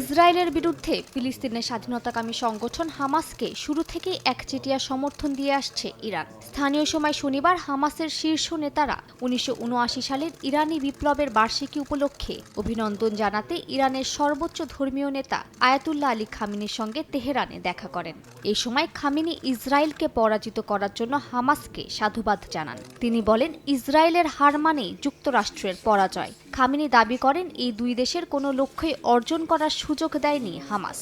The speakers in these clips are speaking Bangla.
ইসরায়েলের বিরুদ্ধে ফিলিস্তিনের স্বাধীনতাকামী সংগঠন হামাসকে শুরু থেকেই একচেটিয়া সমর্থন দিয়ে আসছে ইরান। স্থানীয় সময় শনিবার হামাসের শীর্ষ নেতারা উনিশশো উনআশি সালের ইরানি বিপ্লবের বার্ষিকী উপলক্ষে অভিনন্দন জানাতে ইরানের সর্বোচ্চ ধর্মীয় নেতা আয়াতুল্লাহ আলী খামিনির সঙ্গে তেহরানে দেখা করেন। এই সময় খামিনি ইসরায়েলকে পরাজিত করার জন্য হামাসকে সাধুবাদ জানান। তিনি বলেন, ইসরায়েলের হার মানেই যুক্তরাষ্ট্রের পরাজয়। খামিনি দাবি করেন এই দুই দেশের কোনো লক্ষ্যই অর্জন করার সুযোগ দেয়নি হামাস।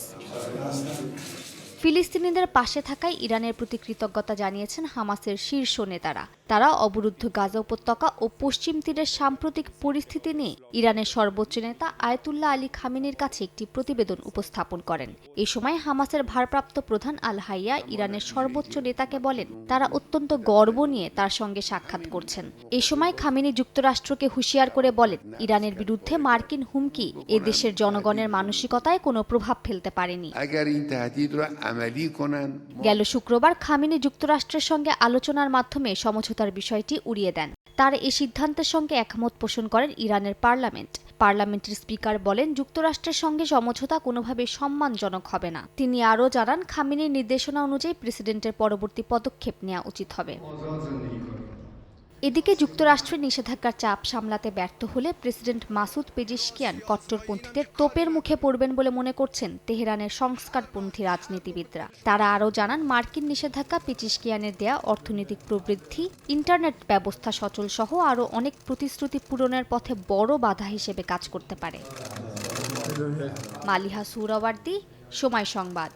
ফিলিস্তিনিদের পাশে থাকায় ইরানের প্রতি কৃতজ্ঞতা জানিয়েছেন হামাসের শীর্ষ নেতারা। তারা অবরুদ্ধ গাজা উপত্যকা ও পশ্চিম তীরের সাম্প্রতিক পরিস্থিতি নিয়ে ইরানের সর্বোচ্চ নেতা আয়তুল্লাহ আলী খামিনির কাছে একটি প্রতিবেদন উপস্থাপন করেন। এই সময় হামাসের ভারপ্রাপ্ত প্রধান আল হাইয়া ইরানের সর্বোচ্চ নেতাকে বলেন, তারা অত্যন্ত গর্ব নিয়ে তার সঙ্গে সাক্ষাৎ করছেন। এই সময় খামিনি যুক্তরাষ্ট্রকে হুঁশিয়ার করে বলেন, ইরানের বিরুদ্ধে মার্কিন হুমকি এ দেশের জনগণের মানসিকতায় কোনো প্রভাব ফেলতে পারেনি। গেল শুক্রবার খামিনি যুক্তরাষ্ট্রের সঙ্গে আলোচনার মাধ্যমে সমঝোতার বিষয়টি উড়িয়ে দেন। তার এ সিদ্ধান্তের সঙ্গে একমত পোষণ করেন ইরানের পার্লামেন্ট। পার্লামেন্টের স্পিকার বলেন যুক্তরাষ্ট্রের সঙ্গে সমঝোতা কোনোভাবে সম্মানজনক হবে না। তিনি আরও জানান খামিনের নির্দেশনা অনুযায়ী প্রেসিডেন্টের পরবর্তী পদক্ষেপ নেওয়া উচিত হবে। এদিকে যুক্তরাষ্ট্রের নিষেধাজ্ঞার চাপ সামলাতে ব্যর্থ হলে প্রেসিডেন্ট মাসুদ পেজিশকিয়ান কট্টরপন্থীদের তোপের মুখে পড়বেন বলে মনে করছেন তেহরানের সংস্কারপন্থী রাজনীতিবিদরা। তারা আরও জানান, মার্কিন নিষেধাজ্ঞা পেজিশকিয়ানের দেয়া অর্থনৈতিক প্রবৃদ্ধি, ইন্টারনেট ব্যবস্থা সচল সহ আরও অনেক প্রতিশ্রুতি পূরণের পথে বড় বাধা হিসেবে কাজ করতে পারে। মালিহা সুরাওয়ার্দি, সময় সংবাদ।